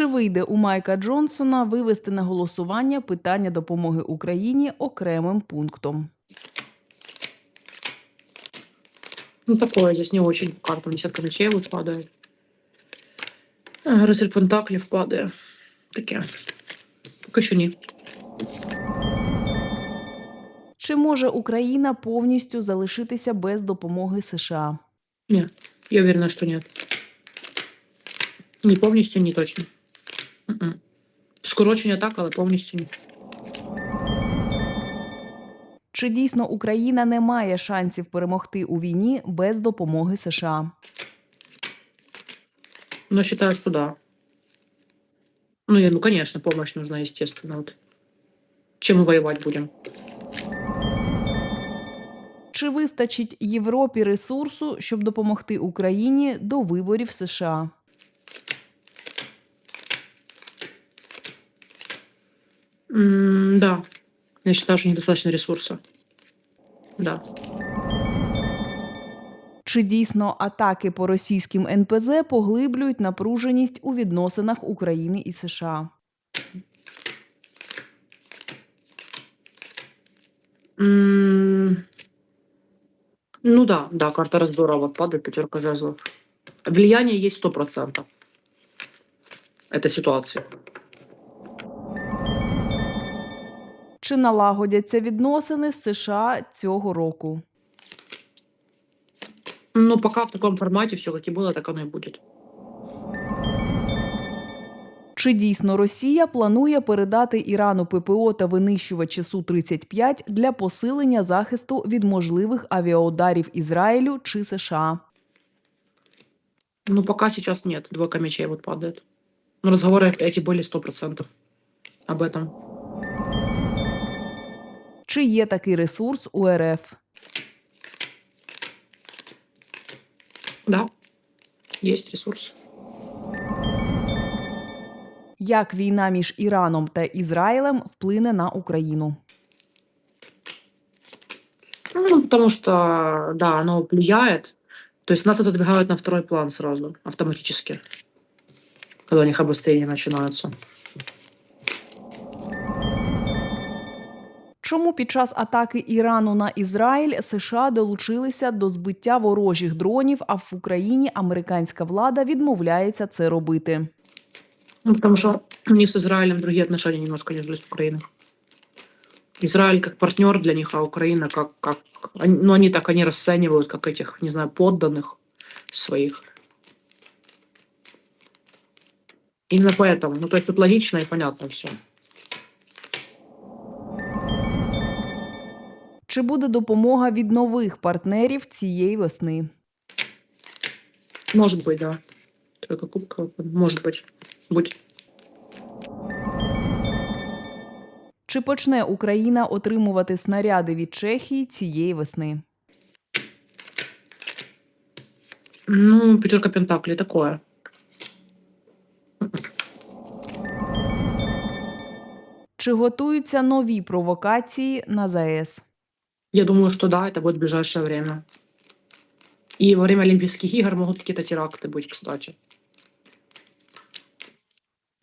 Чи вийде у Майка Джонсона вивести на голосування питання допомоги Україні окремим пунктом? Ну, такое здесь не очень по картам. Десятка мечей вот падает. Рыцарь Пентаклів падає. Таке. Поки що ні. Чи може Україна повністю залишитися без допомоги США? Ні. Я уверена, що ні. Ні повністю, ні точно. Скорочення так, але повністю ні. Чи дійсно Україна не має шансів перемогти у війні без допомоги США? Ну, считаю, что да. Ну, и, ну, конечно, помощь нужна, естественно. Вот. Чем мы воевать будем? Чи вистачить Європі ресурсу, щоб допомогти Україні до виборів США? М, да. Я считаю, что недостаточно ресурса. Да. Чи дійсно атаки по російським НПЗ поглиблюють напруженість у відносинах України і США? М, Ну да, да, карта раздора вот падает, пятерка жезлов. Влияние есть сто процентов. Это ситуация. Чи налагодяться відносини з США цього року? Ну, пока в таком формате все как и было, так оно и будет. Чи дійсно Росія планує передати Ірану ППО та винищувачі Су-35 для посилення захисту від можливих авіаударів Ізраїлю чи США? Ну, пока сейчас нет. Двойка мечей вот падает. Но разговоры эти были сто процентов об этом. Чи є такий ресурс у РФ? Да, есть ресурс. Як війна між Іраном та Ізраїлем вплине на Україну? Ну, потому что, да, оно влияет. То есть нас отодвигают на второй план сразу, автоматически. Когда у них обострения начинаются. Чому під час атаки Ірану на Ізраїль США долучилися до збиття ворожих дронів, а в Україні американська влада відмовляється це робити? Ну, потому что у них с Израилем другие отношения немножко, нежели с Украиной. Израиль как партнер для них, а Украина как... как они- ну, они так, они расценивают, как этих, не знаю, подданных своих. Именно поэтому. Ну, то есть тут логично и понятно все. Чи буде допомога від нових партнерів цієї весни? Может быть, да. Тройка кубков, может быть. Будет. Чи почне Україна отримувати снаряди від Чехії цієї весни? Ну, пятерка пентаклей такое. Чи готуються нові провокації на ЗАЕС? Я думаю, что да, это будет в ближайшее время. И во время Олимпийских игр могут какие-то теракты быть, кстати.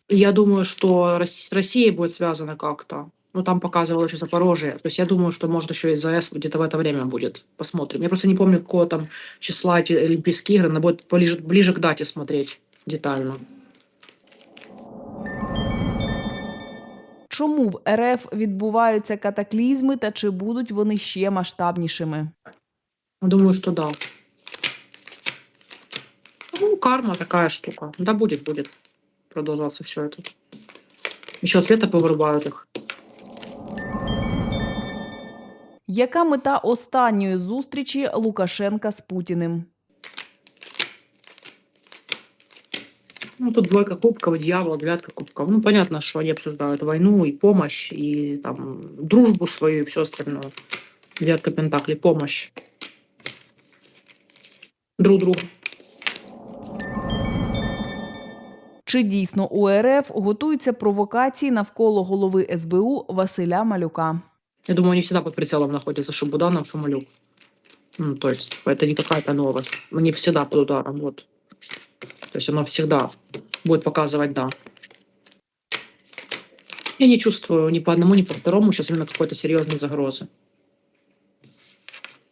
Я думаю, что с Россией будет связано как-то. Ну, там показывало еще Запорожье. То есть я думаю, что, может, еще и ЗАЭС где-то в это время будет. Посмотрим. Я просто не помню, какого там числа эти Олимпийские игры. Надо будет ближе, ближе к дате смотреть детально. Чому в РФ відбуваються катаклізми та чи будуть вони ще масштабнішими? Думаю, что да. Ну, карма такая штука. Да, будет, будет продолжаться все это. Еще света повырубают их. Яка мета останньої зустрічі Лукашенка з Путіним? Ну, тут двойка кубков, дьявол, девятка кубков. Ну, понятно, что они обсуждают войну и помощь, и там дружбу свою, и все остальное. Девятка пентаклей, помощь. Друг другу. Чи дійсно у РФ готуються провокації навколо голови СБУ Василя Малюка? Я думаю, они всегда под прицелом находятся, что Буданов, что Малюк. Ну, то есть, это не какая-то новость. Они всегда под ударом, вот. То есть оно всегда будет показывать «да». Я не чувствую ни по одному, ни по второму сейчас именно какой-то серьезной загрозы.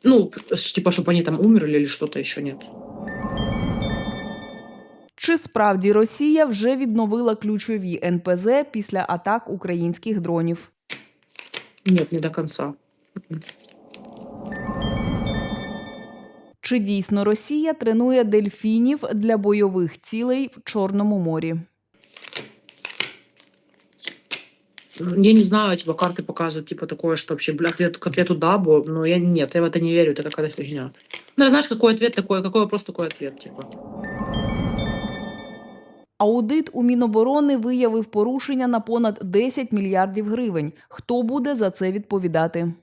Ну, ш- типа, чтобы они там умерли или что-то еще нет. Чи справді Росія вже відновила ключові НПЗ після атак українських дронів? Нет, не до конца. Чи дійсно Росія тренує дельфінів для бойових цілей в Чорному морі? Я не знаю, типа, карты показывают, типа, такое, что вообще, бля, ответ, к ответу да, бо, но я нет, я в это не верю, это какая-то фигня. Ну, знаешь, какой ответ такой, какой вопрос, такой ответ, типа. Аудит у Міноборони виявив порушення на понад 10 мільярдів гривень. Хто буде за це відповідати?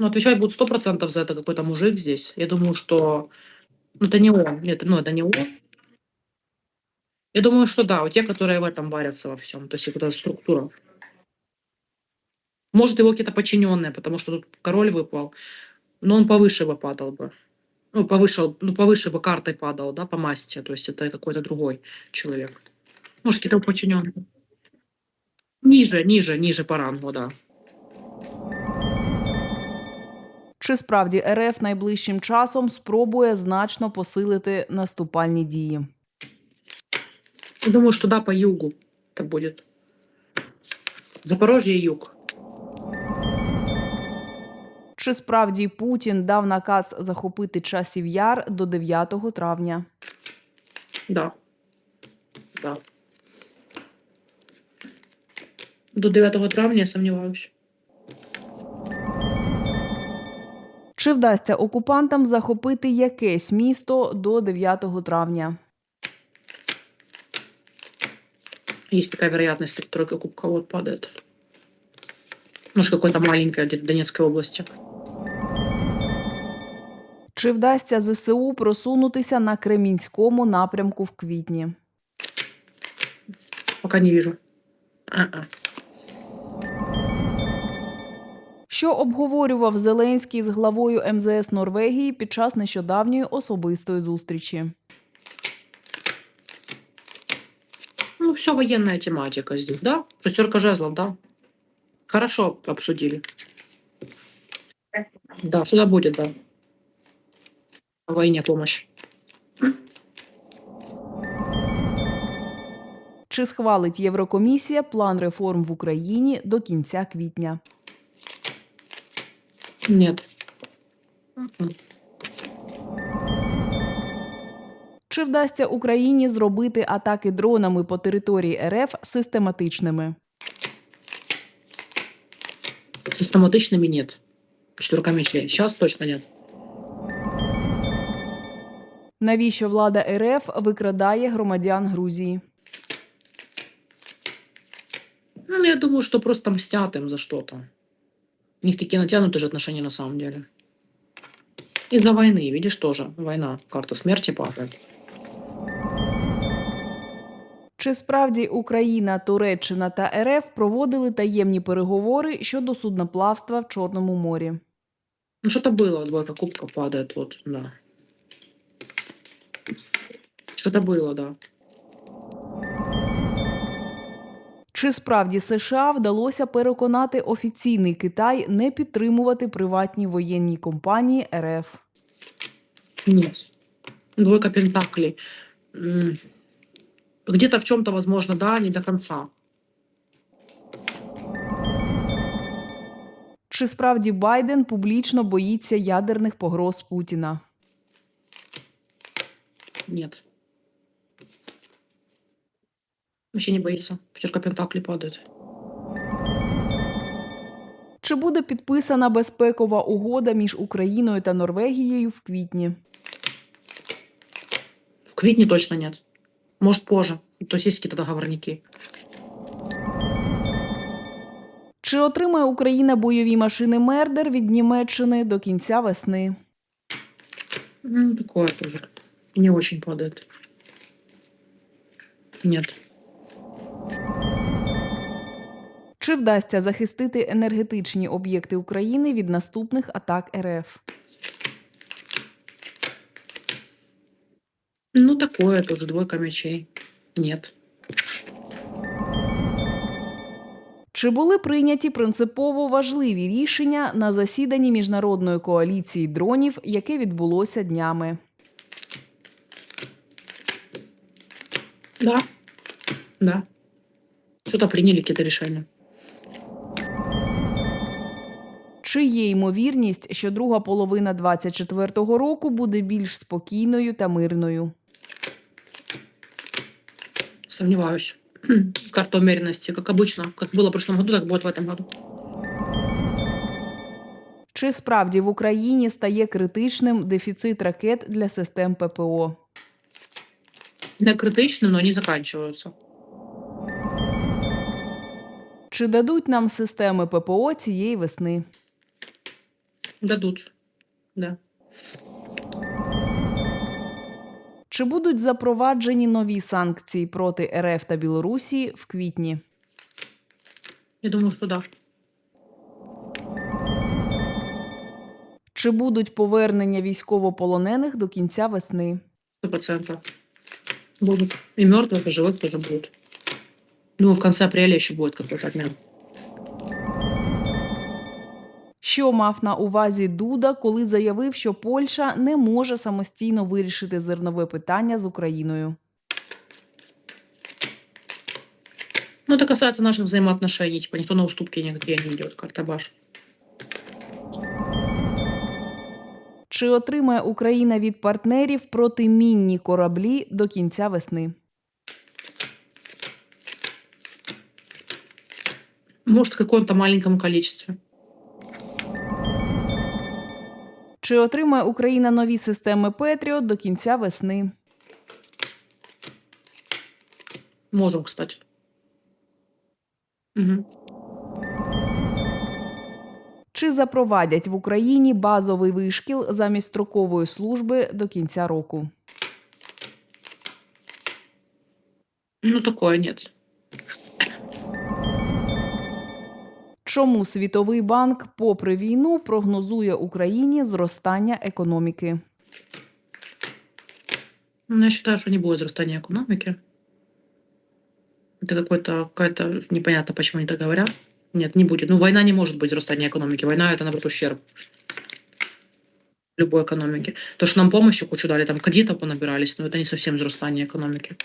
Ну, отвечать будет сто процентов за это какой-то мужик здесь. Я думаю, что... Ну, это не он. Нет, ну, это не он. Я думаю, что да, вот те, которые в этом варятся во всем. То есть эта структура. Может, его какие-то подчиненные, потому что тут король выпал. Но он повыше бы падал бы. Ну, повыше, ну, повыше бы картой падал, да, по масти. То есть это какой-то другой человек. Может, какие-то подчиненные. Ниже, ниже, ниже по рангу, да. Чи справді РФ найближчим часом спробує значно посилити наступальні дії? Я думаю, что да, по югу это будет. Запорожье и юг. Чи справді Путін дав наказ захопити часів яр до 9 травня? Да. Да. До 9 травня я сомневаюсь. Чи вдасться окупантам захопити якесь місто до 9 травня? Есть такая вероятность, что тройка кубка вот падает. Может, какой-то маленькой где-то Донецкой области. Чи вдасться ЗСУ просунутися на Кремінському напрямку в квітні? Пока не вижу. А-а. Що обговорював Зеленський з главою МЗС Норвегії під час нещодавньої особистої зустрічі? Ну, все военная тематика здесь, да? Шестерка жезлов, да? Хорошо обсудили. Да, что-то будет, да. В войне помощь. Чи схвалить Єврокомісія план реформ в Україні до кінця квітня? Нет. Чи вдасться Україні зробити атаки дронами по території РФ систематичними? Систематичными нет. Четверка мечей. Сейчас точно нет. Навіщо влада РФ викрадає громадян Грузії? Ну, я думаю, что просто мстят им за что-то. У них такие натянутые же отношения на самом деле. Из-за войны, видишь, тоже война. Карта смерти падает. Чи справді Україна, Туреччина та РФ проводили таємні переговори щодо судноплавства в Чорному морі? Ну, что-то было, двойка кубка падает, вот, да. Что-то было, да. Чи справді США вдалося переконати офіційний Китай не підтримувати приватні воєнні компанії РФ? Нет. Двойка пентаклей. Где-то в чем-то, возможно, да, не до конца. Чи справді Байден публічно боїться ядерних погроз Путіна? Нет. Вообще не боится. Пятерка пентаклей падает. Чи буде підписана безпекова угода між Україною та Норвегією в квітні? В квитне точно нет. Может, позже. То есть какие-то договорники. Чи отримає Україна бойові машини Мердер від Німеччини до кінця весни? Ну, такое тоже. Не очень падает. Нет. Чи вдасться захистити енергетичні об'єкти України від наступних атак РФ? Ну, такое тоже. Двойка мечей. Нет. Чи були прийняті принципово важливі рішення на засіданні міжнародної коаліції дронів, яке відбулося днями? Да. Да. Что-то приняли какие-то решения. Чи є ймовірність, що друга половина 24-го року буде більш спокійною та мирною? Сомневаюсь. Карта умеренности, как обычно. Как было в прошлом году, так будет в этом году. Чи справді в Україні стає критичним дефіцит ракет для систем ППО? Не критичны, но они заканчиваются. Чи дадуть нам системи ППО цієї весни? Дадут. Да. Чи будуть запроваджені нові санкції проти РФ та Білорусі в квітні? Я думаю, что да. Чи будуть повернення військовополонених до кінця весни? Сто процентов. Будут. И мертвых, и живых тоже будут. Думаю, в конце апреля еще будет какой-то обмен. Що мав на увазі Дуда, коли заявив, що Польща не може самостійно вирішити зернове питання з Україною? Ну, это касается наших взаимоотношений. Типа никто на уступки нигде не идет, Картабаш. Чи отримає Україна від партнерів протимінні кораблі до кінця весни? Может, в каком-то маленьком количестве. Чи отримає Україна нові системи Петріот до кінця весни? Можем, кстати. Мгм. Чи запровадять в Україні базовий вишкіл замість строкової служби до кінця року? Ну, такое нет. Чому Світовий банк, попри війну, прогнозує Україні зростання економіки? Ну, я считаю, что не будет взрастания экономики. Это какой-то, какая-то непонятно, почему они так говорят. Нет, не будет. Ну, война не может быть взрастания экономики. Война это, наоборот, ущерб любой экономики. То, что нам помощи кучу дали, там кредитов понабирались, но это не совсем взрастание экономики.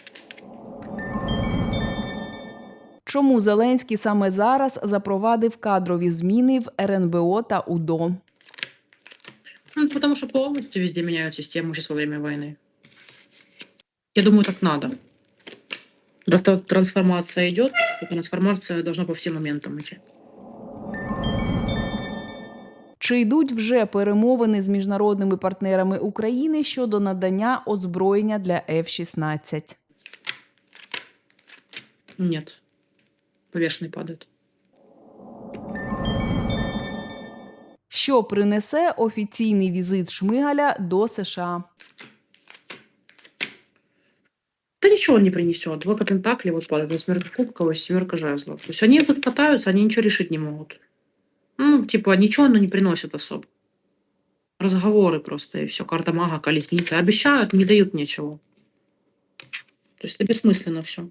Чому Зеленський саме зараз запровадив кадрові зміни в РНБО та УДО? Ну, потому что полностью везде меняют систему сейчас во время войны. Я думаю, так надо. Просто трансформация идет, и трансформация должна по всем моментам идти. Чи йдуть вже перемовини з міжнародними партнерами України щодо надання озброєння для F-16? Нет Повешенный падает. Що принесе офіційний візит Шмигаля до США? Да ничего он не принесет. Двойка пентаклей вот падает, восьмерка кубков и семерка жезлов. То есть они тут пытаются, они ничего решить не могут. Ну, типа, ничего оно не приносит особо. Разговоры просто, и все. Карта мага, колесница. Обещают, не дают ничего. То есть это бессмысленно все.